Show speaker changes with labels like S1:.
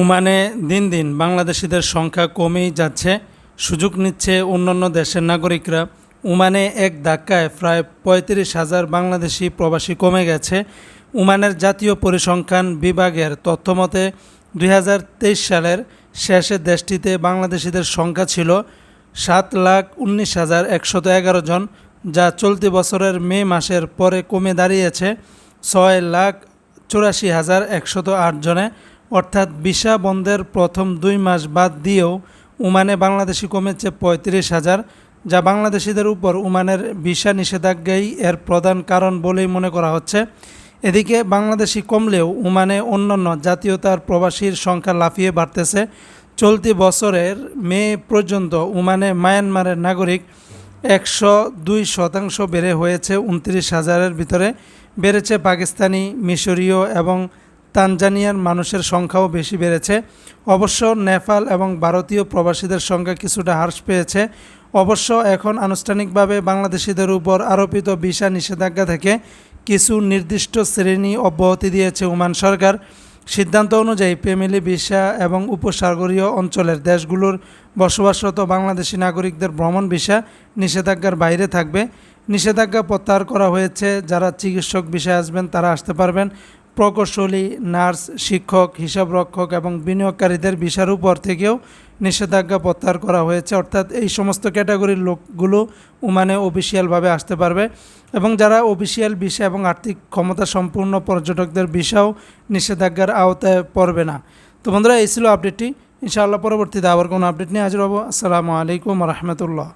S1: ওমানে দিন দিন বাংলাদেশিদের সংখ্যা কমেই যাচ্ছে, সুযোগ নিচ্ছে অন্যান্য দেশের নাগরিকরা। ওমানে এক ধাক্কায় প্রায় পঁয়ত্রিশ হাজার বাংলাদেশি প্রবাসী কমে গেছে। ওমানের জাতীয় পরিসংখ্যান বিভাগের তথ্যমতে দুই হাজার তেইশ সালের শেষে দেশটিতে বাংলাদেশিদের সংখ্যা ছিল সাত লাখ উনিশ হাজার একশত এগারো জন, যা চলতি বছরের মে মাসের পরে কমে দাঁড়িয়েছে ছয় লাখ চুরাশি হাজার একশত আট জনে। অর্থাৎ ভিসা বন্ধের প্রথম দুই মাস বাদ দিয়েও ওমানে বাংলাদেশি কমেছে পঁয়ত্রিশ হাজার, যা বাংলাদেশিদের উপর ওমানের ভিসা নিষেধাজ্ঞাই এর প্রধান কারণ বলেই মনে করা হচ্ছে। এদিকে বাংলাদেশি কমলেও ওমানে অন্যান্য জাতীয়তার প্রবাসীর সংখ্যা লাফিয়ে বাড়তেছে। চলতি বছরের মে পর্যন্ত ওমানে মায়ানমারের নাগরিক একশো দুই শতাংশ বেড়ে হয়েছে, উনত্রিশ হাজারের ভিতরে। বেড়েছে পাকিস্তানি, মিশরীয় এবং তানজানিয়ার মানুষের সংখ্যাও বেশি বেড়েছে। অবশ্য নেপাল এবং ভারতীয় প্রবাসীদের সংখ্যা কিছুটা হ্রাস পেয়েছে। অবশ্য এখন আনুষ্ঠানিকভাবে বাংলাদেশিদের উপর আরোপিত ভিসা নিষেধাজ্ঞা থেকে কিছু নির্দিষ্ট শ্রেণি অব্যাহতি দিয়েছে ওমান সরকার। সিদ্ধান্ত অনুযায়ী ফ্যামিলি ভিসা এবং উপসাগরীয় অঞ্চলের দেশগুলোর বসবাসরত বাংলাদেশি নাগরিকদের ভ্রমণ ভিসা নিষেধাজ্ঞার বাইরে থাকবে। নিষেধাজ্ঞা প্রত্যাহার করা হয়েছে, যারা চিকিৎসক বিষয়ে আসবেন তারা আসতে পারবেন। প্রকৌশলী, নার্স, শিক্ষক, হিসাবরক্ষক এবং বিনিয়োগকারীদের ভিসার উপর থেকেও নিষেধাজ্ঞা প্রত্যাহার করা হয়েছে। অর্থাৎ এই সমস্ত ক্যাটাগরির লোকগুলো উমানে অফিসিয়ালভাবে আসতে পারবে এবং যারা অফিসিয়াল ভিসা এবং আর্থিক ক্ষমতা সম্পূর্ণ পর্যটকদের ভিসাও নিষেধাজ্ঞার আওতায় পড়বে না। তো বন্ধুরা, এই ছিল আপডেটটি ইনশাআল্লাহ পরবর্তীতে আবার কোনো আপডেট নিয়ে হাজির হব। আসসালামু আলাইকুম রহমতুল্লাহ।